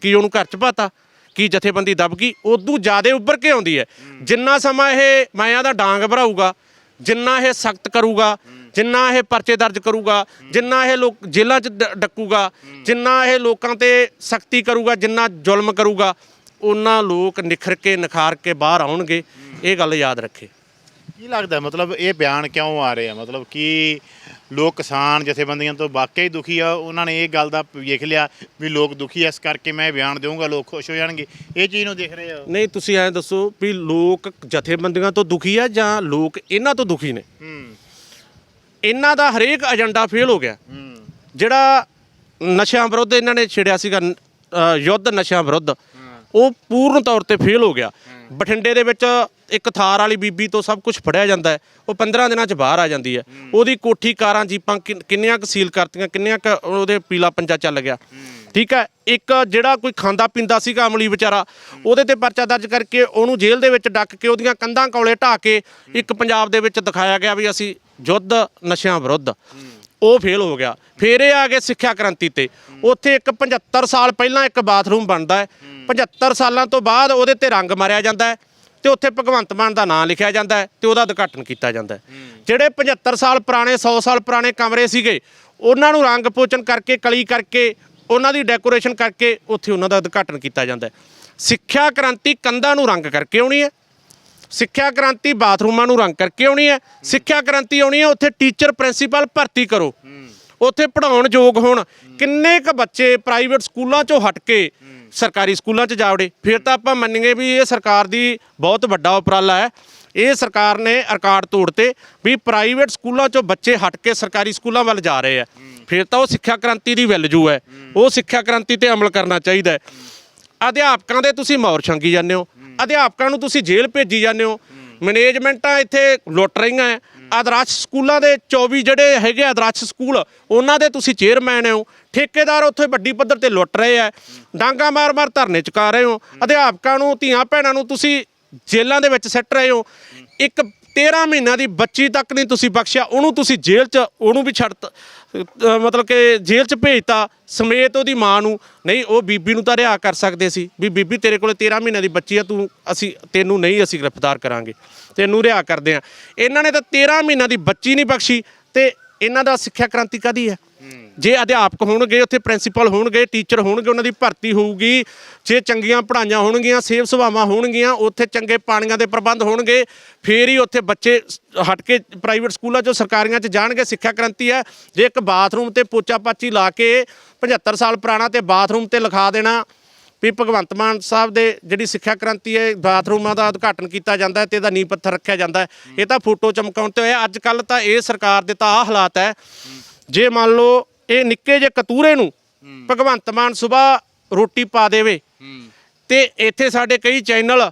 ਕੀ ਉਹਨੂੰ ਘਰ ਚ ਪਾਤਾ ਕੀ ਜਥੇਬੰਦੀ ਦੱਬ ਗਈ? ਉਦੋਂ ਜ਼ਿਆਦਾ ਉੱਭਰ ਕੇ ਆਉਂਦੀ ਹੈ। ਜਿੰਨਾ ਸਮਾਂ ਇਹ ਮਾਇਆ ਦਾ ਡਾਂਗ ਭਰਾਊਗਾ ਜਿੰਨਾ ਇਹ ਸਖਤ ਕਰੂਗਾ ਜਿੰਨਾ ਇਹ ਪਰਚੇ ਦਰਜ ਕਰੂਗਾ ਜਿੰਨਾ ਇਹ ਲੋਕ ਜੇਲ੍ਹਾਂ 'ਚ ਡੱਕੂਗਾ ਜਿੰਨਾ ਇਹ ਲੋਕਾਂ ਤੇ ਸਖਤੀ ਕਰੂਗਾ ਜਿੰਨਾ ਜ਼ੁਲਮ ਕਰੂਗਾ ਉਹਨਾਂ ਲੋਕ ਨਿਖਰ ਕੇ ਨਿਖਾਰ ਕੇ ਬਾਹਰ ਆਉਣਗੇ। ਇਹ ਗੱਲ ਯਾਦ ਰੱਖੇ। ਕੀ ਲੱਗਦਾ ਮਤਲਬ ਇਹ ਬਿਆਨ ਕਿਉਂ ਆ ਰਹੇ ਆ ਮਤਲਬ ਕਿ ਲੋਕ ਕਿਸਾਨ ਜਥੇਬੰਦੀਆਂ ਤੋਂ ਵਾਕਿਆ ਹੀ ਦੁਖੀ ਆ? ਉਹਨਾਂ ਨੇ ਇਹ ਗੱਲ ਦਾ ਵੇਖ ਲਿਆ ਵੀ ਲੋਕ ਦੁਖੀ ਐ ਇਸ ਕਰਕੇ ਮੈਂ ਇਹ ਬਿਆਨ ਦੇਵਾਂਗਾ ਲੋਕ ਖੁਸ਼ ਹੋ ਜਾਣਗੇ। ਇਹ ਚੀਜ਼ ਨੂੰ ਦੇਖ ਰਹੇ ਆ ਨਹੀਂ ਤੁਸੀਂ ਐਂ ਦੱਸੋ ਵੀ ਲੋਕ ਜਥੇਬੰਦੀਆਂ ਤੋਂ ਦੁਖੀ ਆ ਜਾਂ ਲੋਕ ਇਹਨਾਂ ਤੋਂ ਦੁਖੀ ਨੇ? ਹੂੰ। ਇਹਨਾਂ ਦਾ ਹਰੇਕ ਏਜੰਡਾ ਫੇਲ ਹੋ ਗਿਆ। ਹੂੰ। ਜਿਹੜਾ ਨਸ਼ਿਆਂ ਵਿਰੁੱਧ ਇਹਨਾਂ ਨੇ ਛੇੜਿਆ ਸੀਗਾ ਅ, ਯੁੱਧ ਨਸ਼ਿਆਂ ਵਿਰੁੱਧ ਉਹ ਪੂਰਨ ਤੌਰ ਤੇ ਫੇਲ ਹੋ ਗਿਆ। ਬਠਿੰਡੇ ਦੇ ਵਿੱਚ ਇੱਕ ਥਾਰ ਵਾਲੀ ਬੀਬੀ ਤੋਂ ਸਭ ਕੁਝ ਫੜਿਆ ਜਾਂਦਾ ਹੈ ਉਹ 15 ਦਿਨਾਂ 'ਚ ਬਾਹਰ ਆ ਜਾਂਦੀ ਹੈ। ਉਹਦੀ ਕੋਠੀ ਕਾਰਾਂ ਜੀਪਾਂ ਕਿੰਨ- ਕਿੰਨੀਆਂ ਕੁ ਸੀਲ ਕਰਤੀਆਂ ਕਿੰਨੀਆਂ ਕੁ ਉਹਦੇ ਪੀਲਾ ਪੰਜਾ ਚੱਲ ਗਿਆ। ਠੀਕ ਹੈ ਇੱਕ ਜਿਹੜਾ ਕੋਈ ਖਾਂਦਾ ਪੀਂਦਾ ਸੀਗਾ ਅਮਲੀ ਵਿਚਾਰਾ ਉਹਦੇ ਤੇ ਪਰਚਾ ਦਰਜ ਕਰਕੇ ਉਹਨੂੰ ਜੇਲ੍ਹ ਦੇ ਵਿੱਚ ਡੱਕ ਕੇ ਉਹਦੀਆਂ ਕੰਧਾਂ ਕੌਲੇ ਢਾ ਕੇ ਇੱਕ ਪੰਜਾਬ ਦੇ ਵਿੱਚ ਦਿਖਾਇਆ ਗਿਆ ਵੀ ਅਸੀਂ ਯੁੱਧ ਨਸ਼ਿਆਂ ਵਿਰੁੱਧ। ਉਹ ਫੇਲ ਹੋ ਗਿਆ। ਫਿਰ ਇਹ ਆ ਗਏ ਸਿੱਖਿਆ ਕ੍ਰਾਂਤੀ ਤੇ। ਉੱਥੇ ਇੱਕ 75 ਸਾਲ ਪਹਿਲਾਂ ਇੱਕ ਬਾਥਰੂਮ ਬਣਦਾ ਹੈ। 75 ਸਾਲਾਂ ਤੋਂ ਬਾਅਦ ਉਹਦੇ ਤੇ ਰੰਗ ਮਾਰਿਆ ਜਾਂਦਾ ਹੈ। ਤੇ ਉੱਥੇ ਭਗਵੰਤ ਮਾਨ ਦਾ ਨਾਂ ਲਿਖਿਆ ਜਾਂਦਾ ਹੈ ਤੇ ਉਹਦਾ ਉਦਘਾਟਨ ਕੀਤਾ ਜਾਂਦਾ ਹੈ। ਜਿਹੜੇ 75 ਸਾਲ ਪੁਰਾਣੇ 100 ਸਾਲ ਪੁਰਾਣੇ ਕਮਰੇ ਸੀਗੇ ਉਹਨਾਂ ਨੂੰ ਰੰਗ ਪੋਚਨ ਕਰਕੇ ਕਲੀ ਕਰਕੇ ਉਹਨਾਂ ਦੀ ਡੈਕੋਰੇਸ਼ਨ ਕਰਕੇ ਉੱਥੇ ਉਹਨਾਂ ਦਾ ਉਦਘਾਟਨ ਕੀਤਾ ਜਾਂਦਾ ਹੈ। ਸਿੱਖਿਆ ਕ੍ਰਾਂਤੀ ਕੰਧਾਂ ਨੂੰ ਰੰਗ ਕਰਕੇ ਆਉਣੀ ਹੈ। ਸਿੱਖਿਆ ਕ੍ਰਾਂਤੀ ਬਾਥਰੂਮਾਂ ਨੂੰ ਰੰਗ ਕਰਕੇ ਆਉਣੀ ਹੈ। ਸਿੱਖਿਆ ਕ੍ਰਾਂਤੀ ਆਉਣੀ ਹੈ ਉੱਥੇ ਟੀਚਰ ਪ੍ਰਿੰਸੀਪਲ ਭਰਤੀ ਕਰੋ। ਉੱਥੇ ਪੜਾਉਣ ਯੋਗ ਹੋਣ। ਕਿੰਨੇ ਕ ਬੱਚੇ ਪ੍ਰਾਈਵੇਟ ਸਕੂਲਾਂ ਚੋਂ ਹਟ ਕੇ ਸਰਕਾਰੀ ਸਕੂਲਾਂ 'ਚ ਜਾ ਜਾਵੜੇ। ਫਿਰ ਤਾਂ ਆਪਾਂ ਮੰਨੀਏ ਵੀ ਇਹ ਸਰਕਾਰ ਦੀ ਬਹੁਤ ਵੱਡਾ ਉਪਰਾਲਾ ਹੈ। ਇਹ ਸਰਕਾਰ ਨੇ ਰਿਕਾਰਡ ਤੋੜਤੇ ਵੀ ਪ੍ਰਾਈਵੇਟ ਸਕੂਲਾਂ ਚੋਂ ਬੱਚੇ ਹਟ ਕੇ ਸਰਕਾਰੀ ਸਕੂਲਾਂ ਵੱਲ ਜਾ ਰਹੇ ਆ। ਫਿਰ ਤਾਂ ਉਹ ਸਿੱਖਿਆ ਕ੍ਰਾਂਤੀ ਦੀ ਵੈਲਿਊ ਹੈ। ਉਹ ਸਿੱਖਿਆ ਕ੍ਰਾਂਤੀ ਤੇ ਅਮਲ ਕਰਨਾ ਚਾਹੀਦਾ ਹੈ। ਅਧਿਆਪਕਾਂ ਦੇ ਤੁਸੀਂ ਮੌਰ ਛੰਗੀ ਜਾਂਦੇ ਹੋ। ਅਧਿਆਪਕਾਂ ਨੂੰ ਤੁਸੀਂ ਜੇਲ੍ਹ ਭੇਜੀ ਜਾਂਦੇ ਹੋ। ਮੈਨੇਜਮੈਂਟਾਂ ਇੱਥੇ ਲੁੱਟ ਰਹੀਆਂ ਆਦਰਸ਼ ਸਕੂਲਾਂ ਦੇ 24 ਜਿਹੜੇ ਹੈਗੇ ਆਦਰਸ਼ ਸਕੂਲ, ਉਹਨਾਂ ਦੇ ਤੁਸੀਂ ਚੇਅਰਮੈਨ ਹੋ, ਠੇਕੇਦਾਰ ਉੱਥੇ ਵੱਡੀ ਪੱਧਰ ਤੇ ਲੁੱਟ ਰਹੇ ਆ, ਡਾਂਗਾ ਮਾਰ-ਮਾਰ ਧਰਨੇ ਚੁਕਾ ਰਹੇ ਹੋ, ਅਧਿਆਪਕਾਂ ਨੂੰ, ਧੀਆਂ ਭੈਣਾਂ ਨੂੰ ਤੁਸੀਂ ਜੇਲ੍ਹਾਂ ਦੇ ਵਿੱਚ ਸੱਟ ਰਹੇ ਹੋ, ਇੱਕ 13 ਮਹੀਨਿਆਂ ਦੀ ਬੱਚੀ ਤੱਕ ਨਹੀਂ ਤੁਸੀਂ ਬਖਸ਼ਿਆ, ਉਹਨੂੰ ਤੁਸੀਂ ਜੇਲ੍ਹ 'ਚ, ਉਹਨੂੰ ਵੀ ਛੱਡ ਮਤਲਬ ਕਿ ਜੇਲ੍ਹ 'ਚ ਭੇਜਤਾ, ਸਮੇਤ ਉਹਦੀ ਮਾਂ ਨੂੰ, ਨਹੀਂ, ਉਹ ਬੀਬੀ ਨੂੰ ਤਾਂ ਰਿਹਾ ਕਰ ਸਕਦੇ ਸੀ, ਵੀ ਬੀਬੀ ਤੇਰੇ ਕੋਲ 13 ਮਹੀਨਿਆਂ ਦੀ ਬੱਚੀ ਆ, ਤੂੰ ਅਸੀਂ, ਤੈਨੂੰ ਨਹੀਂ ਅਸੀਂ ਗ੍ਰਿਫਤਾਰ ਕਰਾਂਗੇ। ਤੈਨੂੰ ਰਿਹਾ ਕਰਦੇ ਆ। ਇਹਨਾਂ ਨੇ ਤਾਂ 13 ਮਹੀਨਿਆਂ ਦੀ ਬੱਚੀ ਨਹੀਂ ਬਖਸ਼ੀ ਤੇ ਇਹਨਾਂ ਦਾ ਸਿੱਖਿਆ ਕ੍ਰਾਂਤੀ ਕਾਦੀ ਹੈ? ਜੇ ਅਧਿਆਪਕ ਹੋਣਗੇ, ਉੱਥੇ ਪ੍ਰਿੰਸੀਪਲ ਹੋਣਗੇ, ਟੀਚਰ ਹੋਣਗੇ, ਉਹਨਾਂ ਦੀ ਭਰਤੀ ਹੋਊਗੀ, ਜੇ ਚੰਗੀਆਂ ਪੜ੍ਹਾਈਆਂ ਹੋਣਗੀਆਂ, ਸੇਵ ਸੁਭਾਵਾਂ ਹੋਣਗੀਆਂ, ਉੱਥੇ ਚੰਗੇ ਪਾਣੀਆਂ ਦੇ ਪ੍ਰਬੰਧ ਹੋਣਗੇ, ਫੇਰ ਹੀ ਉੱਥੇ ਬੱਚੇ ਹਟ ਕੇ ਪ੍ਰਾਈਵੇਟ ਸਕੂਲਾਂ 'ਚੋਂ ਸਰਕਾਰੀਆਂ 'ਚ ਜਾਣਗੇ, ਸਿੱਖਿਆ ਕ੍ਰਾਂਤੀ ਹੈ। ਜੇ ਇੱਕ ਬਾਥਰੂਮ ਤੇ ਪੋਚਾ ਪਾਚੀ ਲਾ ਕੇ 75 ਸਾਲ ਪੁਰਾਣਾ ਤੇ ਬਾਥਰੂਮ ਤੇ ਲਿਖਾ ਦੇਣਾ ਵੀ ਭਗਵੰਤ ਮਾਨ ਸਾਹਿਬ ਦੇ ਜਿਹੜੀ ਸਿੱਖਿਆ ਕ੍ਰਾਂਤੀ ਹੈ ਬਾਥਰੂਮਾਂ ਦਾ ਉਦਘਾਟਨ ਕੀਤਾ ਜਾਂਦਾ ਤੇ ਇਹਦਾ ਨੀਂਹ ਪੱਥਰ ਰੱਖਿਆ ਜਾਂਦਾ ਇਹ ਤਾਂ ਫੋਟੋ ਚਮਕਾਉਣ ਤੇ ਹੋਇਆ। ਅੱਜ ਕੱਲ ਤਾਂ ਇਹ ਸਰਕਾਰ ਦੇ ਤਾਂ ਆ ਹਾਲਾਤ ਹੈ। ਜੇ ਮੰਨ ਲਓ ਇਹ ਨਿੱਕੇ ਜਿਹੇ ਕਤੂਰੇ ਨੂੰ ਭਗਵੰਤ ਮਾਨ ਸੁਬਾ ਰੋਟੀ ਪਾ ਦੇਵੇ ਤੇ ਇੱਥੇ ਸਾਡੇ ਕਈ ਚੈਨਲ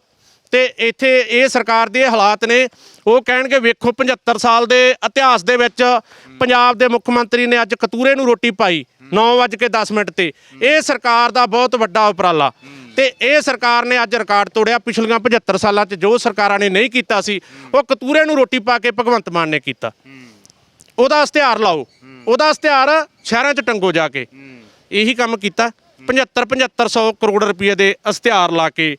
ਤੇ ਇੱਥੇ ਇਹ ਸਰਕਾਰ ਦੇ ਹਾਲਾਤ ਨੇ। ਉਹ ਕਹਿਣਗੇ, ਵੇਖੋ 75 ਸਾਲ ਦੇ ਇਤਿਹਾਸ ਦੇ ਵਿੱਚ ਪੰਜਾਬ ਦੇ ਮੁੱਖ ਮੰਤਰੀ ਨੇ ਅੱਜ ਕਤੂਰੇ ਨੂੰ ਰੋਟੀ ਪਾਈ 9:10 ਮਿੰਟ ਤੇ। ਇਹ ਸਰਕਾਰ ਦਾ ਬਹੁਤ ਵੱਡਾ ਉਪਰਾਲਾ। ਤੇ ਇਹ ਸਰਕਾਰ ਨੇ ਅੱਜ ਰਿਕਾਰਡ ਤੋੜਿਆ ਪਿਛਲੀਆਂ 75 ਸਾਲਾਂ 'ਚ। ਜੋ ਸਰਕਾਰਾਂ ਨੇ ਨਹੀਂ ਕੀਤਾ ਸੀ, ਉਹ ਕਤੂਰੇ ਨੂੰ ਰੋਟੀ ਪਾ ਕੇ ਭਗਵੰਤ ਮਾਨ ਨੇ ਕੀਤਾ। ਉਹਦਾ ਇਸ਼ਤਿਹਾਰ ਲਾਓ। ਉਹਦਾ ਇਸ਼ਤਿਹਾਰ ਸ਼ਹਿਰਾਂ 'ਚ ਟੰਗੋ ਜਾ ਕੇ। ਇਹੀ ਕੰਮ ਕੀਤਾ। 75 7500 ਕਰੋੜ ਰੁਪਏ ਦੇ ਇਸ਼ਤਿਹਾਰ ਲਾ ਕੇ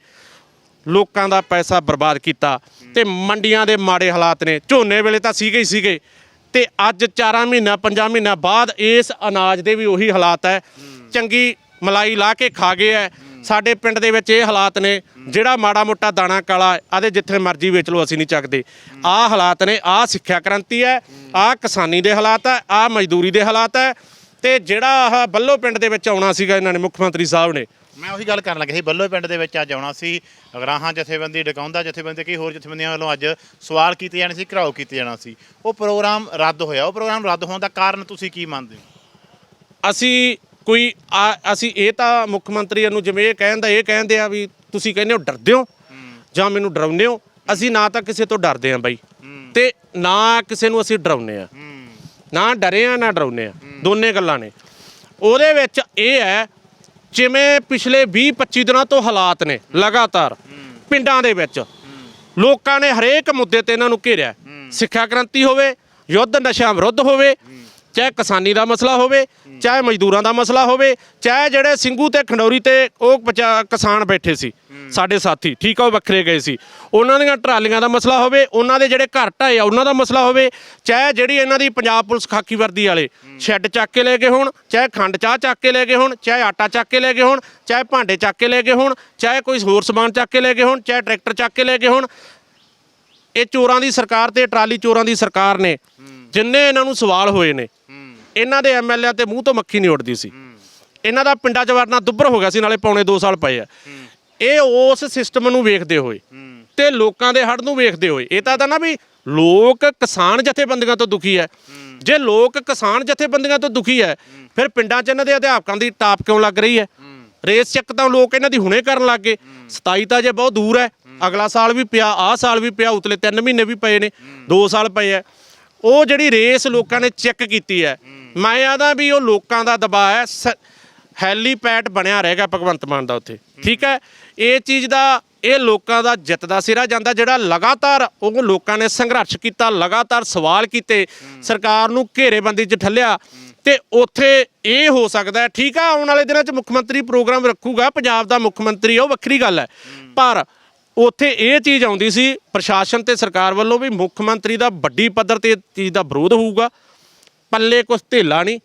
ਲੋਕਾਂ ਦਾ ਪੈਸਾ ਬਰਬਾਦ ਕੀਤਾ ਤੇ ਮੰਡੀਆਂ ਦੇ ਮਾੜੇ ਹਾਲਾਤ ਨੇ। ਝੋਨੇ ਵੇਲੇ ਤਾਂ ਸੀਗੇ ਹੀ ਸੀਗੇ। ਤੇ ਅੱਜ 4 ਮਹੀਨਾ 5 ਮਹੀਨਾ ਬਾਅਦ ਇਸ ਅਨਾਜ ਦੇ ਵੀ ਉਹੀ ਹਾਲਾਤ ਹੈ। ਚੰਗੀ ਮਲਾਈ ਲਾ ਕੇ ਖਾ ਗਏ ਐ ਸਾਡੇ ਪਿੰਡ ਦੇ ਵਿੱਚ ਇਹ ਹਾਲਾਤ ਨੇ, ਜਿਹੜਾ ਮਾੜਾ ਮੋਟਾ ਦਾਣਾ ਕਾਲਾ ਆਦੇ ਜਿੱਥੇ ਮਰਜ਼ੀ ਵੇਚ ਲਓ, ਅਸੀਂ ਨਹੀਂ ਚੱਕਦੇ। ਆਹ ਹਾਲਾਤ ਨੇ ਆਹ ਸਿੱਖਿਆ ਕ੍ਰਾਂਤੀ ਹੈ ਆਹ ਕਿਸਾਨੀ ਦੇ ਹਾਲਾਤ ਹੈ ਆਹ ਮਜ਼ਦੂਰੀ ਦੇ ਹਾਲਾਤ ਹੈ। ਤੇ ਜਿਹੜਾ ਆਹ ਬੱਲੋ ਪਿੰਡ ਦੇ ਵਿੱਚ ਆਉਣਾ ਸੀਗਾ ਇਹਨਾਂ ਨੇ, ਮੁੱਖ ਮੰਤਰੀ ਸਾਹਿਬ ਨੇ ਮੈਂ ਉਹੀ ਗੱਲ ਕਰਨ ਲੱਗਾ ਸੀ ਬੱਲੋ ਪਿੰਡ ਦੇ ਵਿੱਚ ਅੱਜ ਆਉਣਾ ਸੀ ਅਗਰਾਹਾਂ ਜਥੇਬੰਦੀ ਡਕਾਉਂਦਾ ਜਥੇਬੰਦੀ ਕਈ ਹੋਰ ਜਥੇਬੰਦੀਆਂ ਵੱਲੋਂ ਅੱਜ ਸਵਾਲ ਕੀਤੇ ਜਾਣੇ ਸੀ ਘਰਾਓ ਕੀਤੇ ਜਾਣਾ ਸੀ। ਉਹ ਪ੍ਰੋਗਰਾਮ ਰੱਦ ਹੋਇਆ ਉਹ ਪ੍ਰੋਗਰਾਮ ਰੱਦ ਹੋਣ ਦਾ ਕਾਰਨ ਤੁਸੀਂ ਕੀ ਮੰਨਦੇ ਹੋ? ਅਸੀਂ ਕੋਈ ਆ- ਅਸੀਂ ਇਹ ਤਾਂ ਮੁੱਖ ਮੰਤਰੀ ਨੂੰ ਜਿਵੇਂ ਇਹ ਕਹਿੰਦਾ ਇਹ ਕਹਿੰਦੇ ਆ ਵੀ ਤੁਸੀਂ ਕਹਿੰਦੇ ਹੋ ਡਰਦੇ ਹੋ ਜਾਂ ਮੈਨੂੰ ਡਰਾਉਂਦੇ ਹੋ ਅਸੀਂ ਨਾ ਤਾਂ ਕਿਸੇ ਤੋਂ ਡਰਦੇ ਆ ਬਾਈ। ਤੇ ਨਾ ਕਿਸੇ ਨੂੰ ਅਸੀਂ ਡਰਾਉਂਦੇ ਆ ਨਾ ਡਰੇ ਆ ਨਾ ਡਰਾਉਂਦੇ ਆ ਦੋਨੇ ਗੱਲਾਂ ਨੇ। ਉਹਦੇ ਵਿੱਚ ਇਹ ਹੈ ਜਿਵੇਂ ਪਿਛਲੇ 20 25 ਦਿਨਾਂ ਤੋਂ ਹਾਲਾਤ ਨੇ, ਲਗਾਤਾਰ, ਪਿੰਡਾਂ ਦੇ ਵਿੱਚ। ਲੋਕਾਂ ਨੇ ਹਰੇਕ ਮੁੱਦੇ ਤੇ ਇਹਨਾਂ ਨੂੰ ਘੇਰਿਆ। ਸਿੱਖਿਆ ਕ੍ਰਾਂਤੀ ਹੋਵੇ, ਯੁੱਧ ਨਸ਼ਾ ਵਿਰੁੱਧ ਹੋਵੇ ਚਾਹੇ ਕਿਸਾਨੀ ਦਾ ਮਸਲਾ ਹੋਵੇ, ਚਾਹੇ ਮਜ਼ਦੂਰਾਂ ਦਾ ਮਸਲਾ ਹੋਵੇ, ਚਾਹੇ ਜਿਹੜੇ ਸਿੰਘੂ ਤੇ ਖੰਡੌਰੀ ਤੇ ਉਹ ਪਚਾ ਕਿਸਾਨ ਬੈਠੇ ਸੀ, ਸਾਡੇ ਸਾਥੀ, ਠੀਕ ਆ, ਉਹ ਵੱਖਰੇ ਗਏ ਸੀ। ਉਹਨਾਂ ਦੀਆਂ ਟਰਾਲੀਆਂ ਦਾ ਮਸਲਾ ਹੋਵੇ, ਉਹਨਾਂ ਦੇ ਜਿਹੜੇ ਘਰ ਢਾਏ ਆ, ਉਹਨਾਂ ਦਾ ਮਸਲਾ ਹੋਵੇ, ਚਾਹੇ ਜਿਹੜੀ ਇਹਨਾਂ ਦੀ ਪੰਜਾਬ ਪੁਲਿਸ ਖਾਕੀ ਵਰਦੀ ਵਾਲੇ, ਸ਼ੈੱਡ ਚੱਕ ਕੇ ਲੈ ਗਏ ਹੋਣ, ਚਾਹੇ ਖੰਡ ਚਾਹ ਚੱਕ ਕੇ ਲੈ ਗਏ ਹੋਣ, ਚਾਹੇ ਆਟਾ ਚੱਕ ਕੇ ਲੈ ਗਏ ਹੋਣ, ਚਾਹੇ ਭਾਂਡੇ ਚੱਕ ਕੇ ਲੈ ਗਏ ਹੋਣ, ਚਾਹੇ ਕੋਈ ਹੋਰ ਸਮਾਨ ਚੱਕ ਕੇ ਲੈ ਗਏ ਹੋਣ, ਚਾਹੇ ਟਰੈਕਟਰ ਚੱਕ ਕੇ ਲੈ ਗਏ ਹੋਣ। ਇਹ ਚੋਰਾਂ ਦੀ ਸਰਕਾਰ ਤੇ ਟਰਾਲੀ ਚੋਰਾਂ ਦੀ ਸਰਕਾਰ ਨੇ। ਜਿੰਨੇ ਇਹਨਾਂ ਨੂੰ ਸਵਾਲ ਹੋਏ ਨੇ, ਇਹਨਾਂ ਦੇ ਐਮਐਲਏ ਤੇ ਮੂੰਹ ਤੋਂ ਮੱਖੀ ਨਹੀਂ ਉੱਡਦੀ ਸੀ। ਇਹਨਾਂ ਦਾ ਪਿੰਡਾਂ 'ਚ ਵਰਨਾ ਦੁੱਬਰ ਹੋ ਗਿਆ ਸੀ, ਨਾਲੇ ਪੌਣੇ 2 ਸਾਲ ਪਏ ਆ। ਇਹ ਉਸ ਸਿਸਟਮ ਨੂੰ ਵੇਖਦੇ ਹੋਏ ਤੇ ਲੋਕਾਂ ਦੇ ਹੜ ਨੂੰ ਵੇਖਦੇ ਹੋਏ, ਇਹ ਤਾਂ ਨਾ ਵੀ ਲੋਕ ਕਿਸਾਨ ਜਥੇਬੰਦੀਆਂ ਤੋਂ ਦੁਖੀ ਹੈ ਜੇ ਲੋਕ ਕਿਸਾਨ ਜਥੇਬੰਦੀਆਂ ਤੋਂ ਦੁਖੀ ਹੈ ਫਿਰ ਪਿੰਡਾਂ 'ਚ ਇਹਨਾਂ ਦੇ ਅਧਿਆਪਕਾਂ ਦੀ ਟਾਪ ਕਿਉਂ ਲੱਗ ਰਹੀ ਹੈ ਰੇਸ ਚੱਕ ਤਾਂ ਲੋਕ ਇਹਨਾਂ ਦੀ ਹੁਣੇ ਕਰਨ ਲੱਗ ਗਏ। 27 ਤਾਂ ਜੇ ਬਹੁਤ ਦੂਰ ਹੈ ਅਗਲਾ ਸਾਲ ਵੀ ਪਿਆ, ਆਹ ਸਾਲ ਵੀ ਪਿਆ, ਉਤਲੇ 3 ਮਹੀਨੇ ਵੀ ਪਏ ਨੇ 2 ਸਾਲ ਪਏ ਆ ਉਹ ਜਿਹੜੀ ਰੇਸ ਲੋਕਾਂ ਨੇ ਚੈੱਕ ਕੀਤੀ ਹੈ, ਮੈਂ ਆਦਾ ਵੀ ਉਹ ਲੋਕਾਂ ਦਾ ਦਬਾਅ ਹੈ, ਸ- ਹੈਲੀਪੈਡ ਬਣਿਆ ਰਹੇਗਾ ਭਗਵੰਤ ਮਾਨ ਦਾ ਉੱਥੇ। ਠੀਕ ਹੈ? ਇਹ ਚੀਜ਼ ਦਾ, ਇਹ ਲੋਕਾਂ ਦਾ ਜਿੱਤ ਦਾ ਸਿਰਾ ਜਾਂਦਾ ਜਿਹੜਾ ਲਗਾਤਾਰ ਉਹ ਲੋਕਾਂ ਨੇ ਸੰਘਰਸ਼ ਕੀਤਾ, ਲਗਾਤਾਰ ਸਵਾਲ ਕੀਤੇ, ਸਰਕਾਰ ਨੂੰ ਘੇਰੇਬੰਦੀ 'ਚ ਠੱਲਿਆ ਤੇ ਉੱਥੇ ਇਹ ਹੋ ਸਕਦਾ ਠੀਕ ਆ ਆਉਣ ਵਾਲੇ ਦਿਨਾਂ 'ਚ ਮੁੱਖ ਮੰਤਰੀ ਪ੍ਰੋਗਰਾਮ ਰੱਖੂਗਾ, ਪੰਜਾਬ ਦਾ ਮੁੱਖ ਮੰਤਰੀ, ਉਹ ਵੱਖਰੀ ਗੱਲ ਹੈ। ਪਰ ਉੱਥੇ ਇਹ ਚੀਜ਼ ਆਉਂਦੀ ਸੀ ਪ੍ਰਸ਼ਾਸਨ ਤੇ ਸਰਕਾਰ ਵੱਲੋਂ ਵੀ ਮੁੱਖ ਮੰਤਰੀ ਦਾ ਵੱਡੀ ਪੱਧਰ ਤੇ ਚੀਜ਼ ਦਾ ਵਿਰੋਧ ਹੋਊਗਾ। ਪੱਲੇ ਕੁਛ ਧੇਲਾ ਨਹੀਂ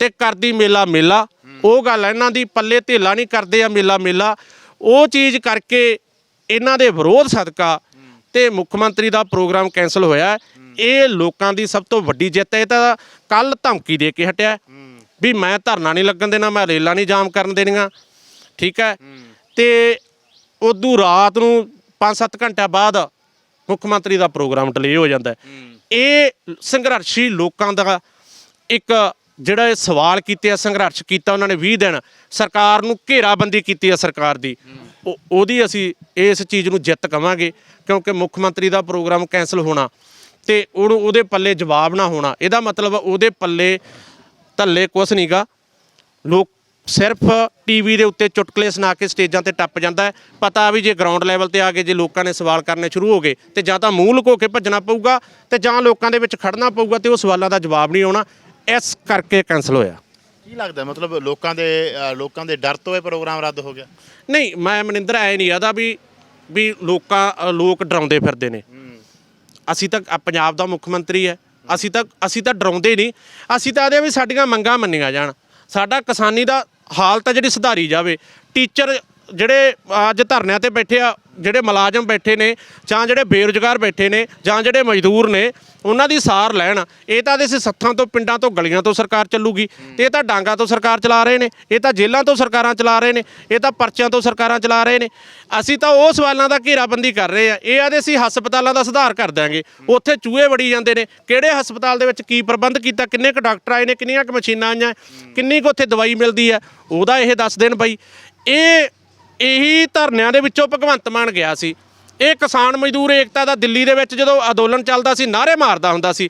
ਤੇ ਕਰਦੀ ਮੇਲਾ ਮੇਲਾ। ਉਹ ਗੱਲ ਇਹਨਾਂ ਦੀ ਪੱਲੇ ਧੇਲਾ ਨਹੀਂ ਕਰਦੇ ਆ ਮੇਲਾ ਮੇਲਾ। ਉਹ ਚੀਜ਼ ਕਰਕੇ ਇਹਨਾਂ ਦੇ ਵਿਰੋਧ ਸਦਕਾ ਤੇ ਮੁੱਖ ਮੰਤਰੀ ਦਾ ਪ੍ਰੋਗਰਾਮ ਕੈਨਸਲ ਹੋਇਆ। ਇਹ ਲੋਕਾਂ ਦੀ ਸਭ ਤੋਂ ਵੱਡੀ ਜਿੱਤ ਹੈ। ਇਹ ਤਾਂ ਕੱਲ ਧਮਕੀ ਦੇ ਕੇ ਹਟਿਆ ਵੀ ਮੈਂ ਧਰਨਾ ਨਹੀਂ ਲੱਗਣ ਦੇਣਾ ਮੈਂ ਰੇਲਾਂ ਨਹੀਂ ਜਾਮ ਕਰਨ ਦੇਣੀਆਂ। ਠੀਕ ਹੈ। ਤੇ ਉਦੋਂ ਰਾਤ ਨੂੰ 5-7 ਘੰਟਿਆਂ ਬਾਅਦ ਮੁੱਖ ਮੰਤਰੀ ਦਾ ਪ੍ਰੋਗਰਾਮ ਡਿਲੇ ਹੋ ਜਾਂਦਾ। ਇਹ ਸੰਘਰਸ਼ੀ ਲੋਕਾਂ ਦਾ ਇੱਕ ਜਿਹੜਾ ਇਹ ਸਵਾਲ ਕੀਤੇ ਆ ਸੰਘਰਸ਼ ਕੀਤਾ ਉਹਨਾਂ ਨੇ 20 ਦਿਨ ਸਰਕਾਰ ਨੂੰ ਘੇਰਾਬੰਦੀ ਕੀਤੀ ਆ ਸਰਕਾਰ ਦੀ। ਉਹ- ਉਹਦੀ ਅਸੀਂ ਇਸ ਚੀਜ਼ ਨੂੰ ਜਿੱਤ ਕਵਾਂਗੇ ਕਿਉਂਕਿ ਮੁੱਖ ਮੰਤਰੀ ਦਾ ਪ੍ਰੋਗਰਾਮ ਕੈਨਸਲ ਹੋਣਾ ਤੇ ਉਹਨੂੰ ਉਹਦੇ ਪੱਲੇ ਜਵਾਬ ਨਾ ਹੋਣਾ। ਇਹਦਾ ਮਤਲਬ ਉਹਦੇ ਪੱਲੇ ਧੱਲੇ ਕੁਛ ਨਹੀਂਗਾ ਲੋਕ ਸਿਰਫ ਟੀਵੀ ਦੇ ਉੱਤੇ ਚੁਟਕਲੇ ਸੁਣਾ ਕੇ ਸਟੇਜਾਂ ਤੇ ਟੱਪ ਜਾਂਦਾ ਹੈ। ਪਤਾ ਵੀ ਜੇ ਗਰਾਊਂਡ ਲੈਵਲ ਤੇ ਆ ਕੇ ਜੇ ਲੋਕਾਂ ਨੇ ਸਵਾਲ ਕਰਨੇ ਸ਼ੁਰੂ ਹੋ ਗਏ ਤੇ ਜਾਂ ਤਾਂ ਮੂੰਹ ਲੁਕੋ ਕੇ ਭੱਜਣਾ ਪਊਗਾ ਤੇ ਜਾਂ ਲੋਕਾਂ ਦੇ ਵਿੱਚ ਖੜਨਾ ਪਊਗਾ ਤੇ ਉਹ ਸਵਾਲਾਂ ਦਾ ਜਵਾਬ ਨਹੀਂ ਆਉਣਾ। ਇਸ ਕਰਕੇ ਕੈਨਸਲ ਹੋਇਆ। ਕੀ ਲੱਗਦਾ ਮਤਲਬ ਲੋਕਾਂ ਦੇ ਅ, ਲੋਕਾਂ ਦੇ ਡਰ ਤੋਂ ਇਹ ਪ੍ਰੋਗਰਾਮ ਰੱਦ ਹੋ ਗਿਆ? ਨਹੀਂ ਮੈਂ ਮਨਿੰਦਰ ਐ ਨਹੀਂ ਆਦਾ ਵੀ ਵੀ ਲੋਕਾਂ ਅ, ਲੋਕ ਡਰਾਉਂਦੇ ਫਿਰਦੇ ਨੇ। ਅਸੀਂ ਤਾਂ ਪੰਜਾਬ ਦਾ ਮੁੱਖ ਮੰਤਰੀ ਹੈ। ਅਸੀਂ ਤਾਂ ਅਸੀਂ ਤਾਂ ਡਰਾਉਂਦੇ ਨਹੀਂ। ਅਸੀਂ ਤਾਂ ਆਦੇ ਵੀ ਸਾਡੀਆਂ ਮੰਗਾਂ ਮੰਨੀਆਂ ਜਾਣ। ਸਾਡਾ ਕਿਸਾਨੀ ਦਾ ਹਾਲਤ ਆ ਜਿਹੜੀ ਸੁਧਾਰੀ ਜਾਵੇ ਟੀਚਰ ਜਿਹੜੇ ਅੱਜ ਧਰਨਿਆਂ ਤੇ ਬੈਠੇ ਆ, ਜਿਹੜੇ ਮੁਲਾਜ਼ਮ ਬੈਠੇ ਨੇ ਜਾਂ ਜਿਹੜੇ ਬੇਰੁਜ਼ਗਾਰ ਬੈਠੇ ਨੇ ਜਾਂ ਜਿਹੜੇ ਮਜ਼ਦੂਰ ਨੇ, ਉਹਨਾਂ ਦੀ ਸਾਰ ਲੈਣ। ਇਹ ਤਾਂ ਦੇ ਸੱਥਾਂ ਤੋਂ, ਪਿੰਡਾਂ ਤੋਂ, ਗਲੀਆਂ ਤੋਂ ਸਰਕਾਰ ਚੱਲੂਗੀ। ਤੇ ਇਹ ਤਾਂ ਡਾਂਗਾ ਤੋਂ ਸਰਕਾਰ ਚਲਾ ਰਹੇ ਨੇ, ਇਹ ਤਾਂ ਜੇਲ੍ਹਾਂ ਤੋਂ ਸਰਕਾਰਾਂ ਚਲਾ ਰਹੇ ਨੇ, ਇਹ ਤਾਂ ਪਰਚਿਆਂ ਤੋਂ ਸਰਕਾਰਾਂ ਚਲਾ ਰਹੇ ਨੇ। ਅਸੀਂ ਤਾਂ ਉਹ ਸਵਾਲਾਂ ਦਾ ਘੇਰਾਬੰਦੀ ਕਰ ਰਹੇ ਆ। ਇਹ ਆਦੇ ਅਸੀਂ ਹਸਪਤਾਲਾਂ ਦਾ ਸੁਧਾਰ ਕਰ ਦਾਂਗੇ ਉੱਥੇ ਚੂਹੇ ਵੜੀ ਜਾਂਦੇ ਨੇ। ਕਿਹੜੇ ਹਸਪਤਾਲ ਦੇ ਵਿੱਚ ਕੀ ਪ੍ਰਬੰਧ ਕੀਤਾ, ਕਿੰਨੇ ਕੁ ਡਾਕਟਰ ਆਏ ਨੇ, ਕਿੰਨੀਆਂ ਕੁ ਮਸ਼ੀਨਾਂ ਆਈਆਂ, ਕਿੰਨੀ ਕੁ ਉੱਥੇ ਦਵਾਈ ਮਿਲਦੀ ਹੈ, ਉਹਦਾ ਇਹ ਦੱਸ ਦੇਣ ਬਈ। ਇਹ ਇਹੀ ਧਰਨਿਆਂ ਦੇ ਵਿੱਚੋਂ ਭਗਵੰਤ ਮਾਨ ਗਿਆ ਸੀ। ਇਹ ਕਿਸਾਨ ਮਜ਼ਦੂਰ ਏਕਤਾ ਦਾ ਦਿੱਲੀ ਦੇ ਵਿੱਚ ਜਦੋਂ ਅੰਦੋਲਨ ਚੱਲਦਾ ਸੀ ਨਾਰੇ ਮਾਰਦਾ ਹੁੰਦਾ ਸੀ।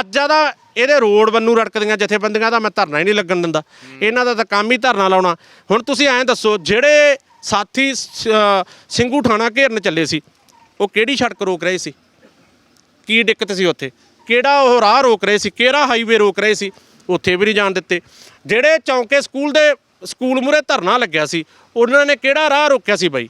ਅੱਜ ਆਦਾ ਇਹਦੇ ਰੋਡ ਬੰਨੂ ਰੜਕਦੀਆਂ ਜਥੇਬੰਦੀਆਂ ਦਾ ਮੈਂ ਧਰਨਾ ਹੀ ਨਹੀਂ ਲੱਗਣ ਦਿੰਦਾ। ਇਹਨਾਂ ਦਾ ਤਾਂ ਕੰਮ ਹੀ ਧਰਨਾ ਲਾਉਣਾ। ਹੁਣ ਤੁਸੀਂ ਐਂ ਦੱਸੋ, ਜਿਹੜੇ ਸਾਥੀ ਸ- ਅਹ, ਸਿੰਘੂ ਥਾਣਾ ਘੇਰਨ ਚੱਲੇ ਸੀ, ਉਹ ਕਿਹੜੀ ਸੜਕ ਰੋਕ ਰਹੇ ਸੀ? ਕੀ ਦਿੱਕਤ ਸੀ ਉੱਥੇ? ਕਿਹੜਾ ਉਹ ਰਾਹ ਰੋਕ ਰਹੇ ਸੀ? ਕਿਹੜਾ ਹਾਈਵੇ ਰੋਕ ਰਹੇ ਸੀ? ਉੱਥੇ ਵੀ ਨਹੀਂ ਜਾਣ ਦਿੱਤੇ। ਜਿਹੜੇ ਚੌਂਕੇ ਸਕੂਲ ਦੇ ਸਕੂਲ ਮੂਰੇ ਧਰਨਾ ਲੱਗਿਆ ਸੀ, ਉਹਨਾਂ ਨੇ ਕਿਹੜਾ ਰਾਹ ਰੋਕਿਆ ਸੀ ਬਾਈ?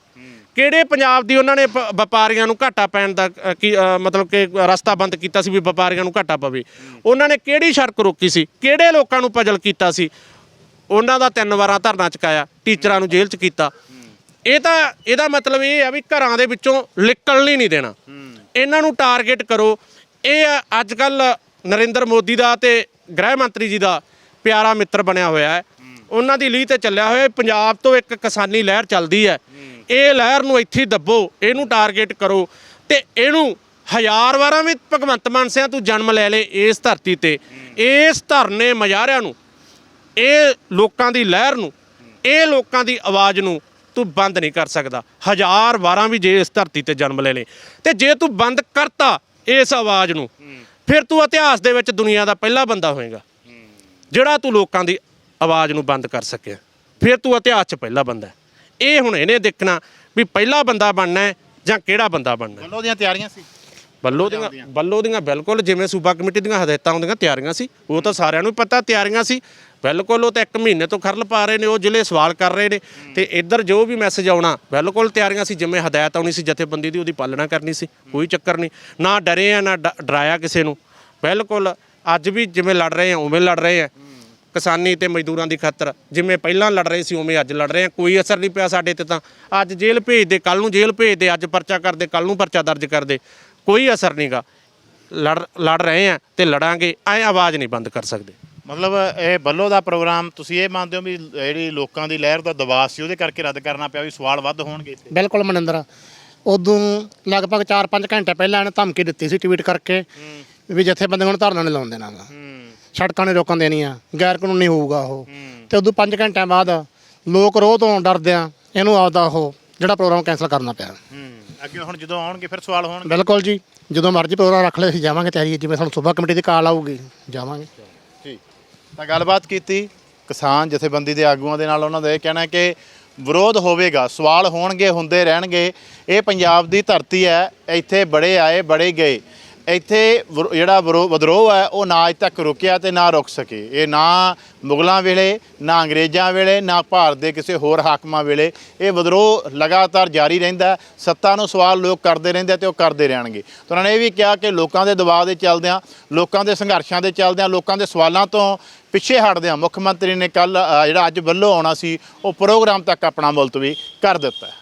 ਕਿਹੜੇ ਪੰਜਾਬ ਦੀ ਉਹਨਾਂ ਨੇ ਵਪਾਰੀਆਂ ਨੂੰ ਘਾਟਾ ਪੈਣ ਦਾ ਕੀ ਮਤਲਬ ਕਿ ਰਸਤਾ ਬੰਦ ਕੀਤਾ ਸੀ ਵੀ ਵਪਾਰੀਆਂ ਨੂੰ ਘਾਟਾ ਪਵੇ? ਉਹਨਾਂ ਨੇ ਕਿਹੜੀ ਸੜਕ ਰੋਕੀ ਸੀ? ਕਿਹੜੇ ਲੋਕਾਂ ਨੂੰ ਪਜਲ ਕੀਤਾ ਸੀ? ਉਹਨਾਂ ਦਾ ਤਿੰਨ ਵਾਰਾਂ ਧਰਨਾ ਚੁਕਾਇਆ, ਟੀਚਰਾਂ ਨੂੰ ਜੇਲ੍ਹ 'ਚ ਕੀਤਾ। ਇਹ ਤਾਂ, ਇਹਦਾ ਮਤਲਬ ਇਹ ਆ ਵੀ ਘਰਾਂ ਦੇ ਵਿੱਚੋਂ ਨਿਕਲਣ ਹੀ ਨਹੀਂ ਦੇਣਾ। ਇਹਨਾਂ ਨੂੰ ਟਾਰਗੇਟ ਕਰੋ। ਇਹ ਅੱਜ ਕੱਲ ਨਰਿੰਦਰ ਮੋਦੀ ਦਾ ਤੇ ਗ੍ਰਹਿ ਮੰਤਰੀ ਜੀ ਦਾ ਪਿਆਰਾ ਮਿੱਤਰ ਬਣਿਆ ਹੋਇਆ ਹੈ। ਉਹਨਾਂ ਦੀ ਲੀਹ ਤੇ ਚੱਲਿਆ ਹੋਇਆ ਪੰਜਾਬ ਤੋਂ ਇੱਕ ਕਿਸਾਨੀ ਲਹਿਰ ਚੱਲਦੀ ਹੈ। ਇਹ ਲਹਿਰ ਨੂੰ ਇੱਥੇ ਦੱਬੋ, ਇਹਨੂੰ ਟਾਰਗੇਟ ਕਰੋ ਤੇ ਇਹਨੂੰ ਹਜ਼ਾਰ ਵਾਰਾਂ ਵੀ ਭਗਵੰਤ ਮਾਨ ਸਿਆ ਤੂੰ ਜਨਮ ਲੈ ਲੈ ਇਸ ਧਰਤੀ ਤੇ। ਇਸ ਧਰਨੇ ਮਜ਼ਾਰਿਆਂ ਨੂੰ, ਇਹ ਲੋਕਾਂ ਦੀ ਲਹਿਰ ਨੂੰ, ਇਹ ਲੋਕਾਂ ਦੀ ਆਵਾਜ਼ ਨੂੰ ਤੂੰ ਬੰਦ ਨਹੀਂ ਕਰ ਸਕਦਾ। ਹਜ਼ਾਰ ਵਾਰਾਂ ਵੀ ਜੇ ਇਸ ਧਰਤੀ ਤੇ ਜਨਮ ਲੈ ਲੇ। ਤੇ ਜੇ ਤੂੰ ਬੰਦ ਕਰਤਾ ਇਸ ਆਵਾਜ਼ ਨੂੰ, ਫਿਰ ਤੂੰ ਇਤਿਹਾਸ ਦੇ ਵਿੱਚ ਦੁਨੀਆ ਦਾ ਪਹਿਲਾ ਬੰਦਾ ਹੋਏਗਾ। ਜਿਹੜਾ ਤੂੰ ਲੋਕਾਂ ਦੀ ਆਵਾਜ਼ ਨੂੰ ਬੰਦ ਕਰ ਸਕਿਆ। ਫਿਰ ਤੂੰ ਇਤਿਹਾਸ 'ਚ ਪਹਿਲਾ ਬੰਦਾ ਹੈ। ਇਹ ਹੁਣ ਇਹਨੇ ਦੇਖਣਾ ਵੀ ਪਹਿਲਾ ਬੰਦਾ ਬਣਨਾ ਹੈ ਜਾਂ ਕਿਹੜਾ ਬੰਦਾ ਬਣਨਾ ਹੈ। ਵੱਲੋਂ ਦੀਆਂ ਤਿਆਰੀਆਂ ਸੀ? ਬੱਲੋ ਦੀਆਂ ਬੱਲੋ ਦੀਆਂ ਬਿਲਕੁਲ ਜਿਵੇਂ ਸੂਬਾ ਕਮੇਟੀ ਦੀਆਂ ਹਦਾਇਤਾਂ ਹੁੰਦੀਆਂ ਤਿਆਰੀਆਂ ਸੀ। ਉਹ ਤਾਂ ਸਾਰਿਆਂ ਨੂੰ ਪਤਾ ਤਿਆਰੀਆਂ ਸੀ। ਬਿਲਕੁਲ ਉਹ ਤਾਂ ਇੱਕ ਮਹੀਨੇ ਤੋਂ ਖਰਲ ਪਾ ਰਹੇ ਨੇ ਉਹ ਜ਼ਿਲ੍ਹੇ ਸਵਾਲ ਕਰ ਰਹੇ ਨੇ। ਤੇ ਇੱਧਰ ਜੋ ਵੀ ਮੈਸੇਜ ਆਉਣਾ ਬਿਲਕੁਲ ਤਿਆਰੀਆਂ ਸੀ ਜਿਵੇਂ ਹਦਾਇਤ ਆਉਣੀ ਸੀ ਜਥੇਬੰਦੀ ਦੀ ਉਹਦੀ ਪਾਲਣਾ ਕਰਨੀ ਸੀ ਕੋਈ ਚੱਕਰ ਨਹੀਂ। ਨਾ ਡਰੇ ਆ ਨਾ ਡ- ਡਰਾਇਆ ਕਿਸੇ ਨੂੰ। ਬਿਲਕੁਲ ਅੱਜ ਵੀ ਜਿਵੇਂ ਲੜ ਰਹੇ ਆ ਉਵੇਂ ਲੜ ਰਹੇ ਆ। ਕਿਸਾਨੀ ਤੇ ਮਜ਼ਦੂਰਾਂ ਦੀ ਖਾਤਰ ਜਿਵੇਂ ਪਹਿਲਾਂ ਲੜ ਰਹੇ ਸੀ ਉਵੇਂ ਅੱਜ ਲੜ ਰਹੇ ਆ। ਕੋਈ ਅਸਰ ਨਹੀਂ ਪਿਆ ਸਾਡੇ ਤੇ ਤਾਂ। ਅੱਜ ਜੇਲ੍ਹ ਭੇਜਦੇ ਕੱਲ ਨੂੰ ਜੇਲ੍ਹ ਭੇਜਦੇ ਅੱਜ ਪਰਚਾ ਕਰਦੇ ਕੱਲ ਨੂੰ ਪਰਚਾ ਦਰਜ ਕਰਦੇ। ਕੋਈ ਅਸਰ ਨਹੀਂਗਾ ਲੜ ਲੜ ਰਹੇ ਆ ਤੇ ਲੜਾਂਗੇ ਐ ਆਵਾਜ਼ ਨਹੀਂ ਬੰਦ ਕਰ ਸਕਦੇ। ਮਤਲਬ ਇਹ ਬੱਲੋ ਦਾ ਪ੍ਰੋਗਰਾਮ ਤੁਸੀਂ ਇਹ ਮੰਨਦੇ ਹੋ ਵੀ ਜਿਹੜੀ ਲੋਕਾਂ ਦੀ ਲਹਿਰ ਦਾ ਦਬਾਅ ਸੀ ਉਹਦੇ ਕਰਕੇ ਰੱਦ ਕਰਨਾ ਪਿਆ ਵੀ ਸਵਾਲ ਵੱਧ ਹੋਣਗੇ ਇੱਥੇ? ਬਿਲਕੁਲ ਮਨਿੰਦਰ। ਉਦੋਂ ਲਗਭਗ 4-5 ਘੰਟੇ ਪਹਿਲਾਂ ਇਹਨੇ ਧਮਕੀ ਦਿੱਤੀ ਸੀ ਟਵੀਟ ਕਰਕੇ ਵੀ ਜਥੇਬੰਦੀਆਂ ਨੂੰ ਧਰਨਾ ਨਹੀਂ ਲਾਉਣ ਦੇਣਾਗਾ ਸੜਕਾਂ ਨੇ ਰੋਕਣ ਦੇਣੀਆਂ ਗੈਰ ਕਾਨੂੰਨੀ ਹੋਊਗਾ ਉਹ। ਤੇ ਉਦੋਂ 5 ਘੰਟਿਆਂ ਬਾਅਦ ਲੋਕ ਰੋਹ ਤੋਂ ਡਰਦਿਆਂ ਇਹਨੂੰ ਆਪਦਾ ਉਹ ਜਿਹੜਾ ਪ੍ਰੋਗਰਾਮ ਕੈਨਸਲ ਕਰਨਾ ਪਿਆ। ਅੱਗੇ ਹੁਣ ਜਦੋਂ ਆਉਣਗੇ ਫਿਰ ਸਵਾਲ ਹੋਣਗੇ। ਬਿਲਕੁਲ ਜੀ ਜਦੋਂ ਮਰਜ਼ੀ ਪ੍ਰੋਗਰਾਮ ਰੱਖ ਅਸੀਂ ਜਾਵਾਂਗੇ ਤਿਆਰੀ ਜਿਵੇਂ ਸਾਨੂੰ ਸੂਬਾ ਕਮੇਟੀ ਦੀ ਕਾਲ ਆਊਗੀ ਜਾਵਾਂਗੇ। ਠੀਕ। ਤਾਂ ਗੱਲਬਾਤ ਕੀਤੀ ਕਿਸਾਨ ਜਥੇਬੰਦੀ ਦੇ ਆਗੂਆਂ ਦੇ ਨਾਲ ਉਹਨਾਂ ਦਾ ਇਹ ਕਹਿਣਾ ਹੈ ਕਿ ਵਿਰੋਧ ਹੋਵੇਗਾ ਸਵਾਲ ਹੋਣਗੇ ਹੁੰਦੇ ਰਹਿਣਗੇ। ਇਹ ਪੰਜਾਬ ਦੀ ਧਰਤੀ ਹੈ ਇੱਥੇ ਬੜੇ ਆਏ ਬੜੇ ਗਏ। ਇੱਥੇ ਵਿਰੋ- ਜਿਹੜਾ ਵਿਰੋ- ਵਿਦਰੋਹ ਹੈ, ਉਹ ਨਾ ਅਜ ਤੱਕ ਰੁਕਿਆ ਤੇ ਨਾ ਰੁਕ ਸਕੇ। ਇਹ ਨਾ ਮੁਗਲਾਂ ਵੇਲੇ, ਨਾ ਅੰਗਰੇਜ਼ਾਂ ਵੇਲੇ, ਨਾ ਭਾਰਤ ਦੇ ਕਿਸੇ ਹੋਰ ਹਾਕਮਾਂ ਵੇਲੇ। ਇਹ ਵਿਦਰੋਹ ਲਗਾਤਾਰ ਜਾਰੀ ਰਹਿੰਦਾ ਸੱਤਾ ਨੂੰ ਸਵਾਲ ਲੋਕ ਕਰਦੇ ਰਹਿੰਦੇ ਆ ਤੇ ਉਹ ਕਰਦੇ ਰਹਿਣਗੇ। ਤਾਂ ਉਹਨਾਂ ਨੇ ਇਹ ਵੀ ਕਿਹਾ ਕਿ ਲੋਕਾਂ ਦੇ ਦਬਾਅ ਦੇ ਚੱਲਦਿਆਂ, ਲੋਕਾਂ ਦੇ ਸੰਘਰਸ਼ਾਂ ਦੇ ਚੱਲਦਿਆਂ, ਲੋਕਾਂ ਦੇ ਸਵਾਲਾਂ ਤੋਂ ਪਿੱਛੇ ਹਟਦਿਆਂ ਮੁੱਖ ਮੰਤਰੀ ਨੇ ਕੱਲ ਜਿਹੜਾ ਅੱਜ ਵੱਲੋਂ ਆਉਣਾ ਸੀ, ਉਹ ਪ੍ਰੋਗਰਾਮ ਤੱਕ ਆਪਣਾ ਮੁਲਤਵੀ ਕਰ ਦਿੱਤਾ